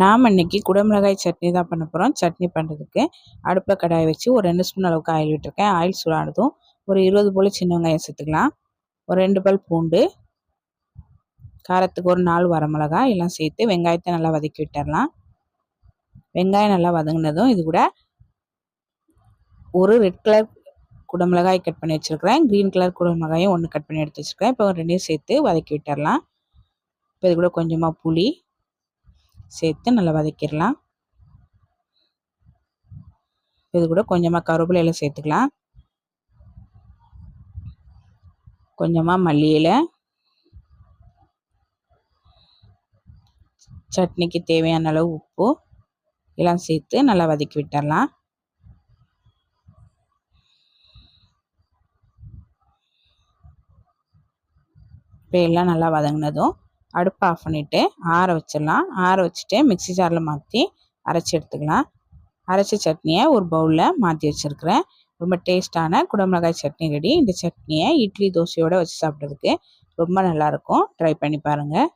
நாம் இன்றைக்கி குடமிளகாய் சட்னி தான் பண்ண போகிறோம் சட்னி பண்ணுறதுக்கு அடுப்பில் கடாயை வச்சு ஒரு ரெண்டு ஸ்பூன் அளவுக்கு ஆயில் விட்டுருக்கேன். ஆயில் சூடானதும் ஒரு இருபது போல் சின்ன வெங்காயம் சேர்த்துக்கலாம். ஒரு ரெண்டு பல் பூண்டு காரத்துக்கு ஒரு நாலு வரமிளகா எல்லாம் சேர்த்து வெங்காயத்தை நல்லா வதக்கி விட்டுடலாம் வெங்காயம் நல்லா வதங்கினதும் இது கூட ஒரு ரெட் கலர் குடமிளகாய் கட் பண்ணி வச்சுருக்கிறேன். க்ரீன் கலர் குடமிளகாயும் ஒன்று கட் பண்ணி எடுத்து வச்சுருக்கேன். இப்போ ரெண்டையும் சேர்த்து வதக்கி விட்டுடலாம் இப்போ இது கூட கொஞ்சமாக புளி சேர்த்து நல்லா வதக்கிடலாம். இது கூட கொஞ்சமாக கருவேப்பிலையில சேர்த்துக்கலாம். கொஞ்சமாக மல்லியில் சட்னிக்கு தேவையான அளவு உப்பு எல்லாம் சேர்த்து நல்லா வதக்கி விட்டுடலாம். இப்போ எல்லாம் நல்லா வதங்கினதும் அடுப்பு ஆஃப் பண்ணிவிட்டு ஆற வச்சிடலாம். ஆற வச்சுட்டு மிக்சி ஜாரில் மாற்றி அரைச்சி எடுத்துக்கலாம். அரைச்ச சட்னியை ஒரு பவுலில் மாற்றி வச்சுருக்கிறேன். ரொம்ப டேஸ்ட்டான குடமிளகாய் சட்னி ரெடி இந்த சட்னியை இட்லி தோசையோடு வச்சு சாப்பிட்றதுக்கு ரொம்ப நல்லாயிருக்கும் ட்ரை பண்ணி பாருங்கள்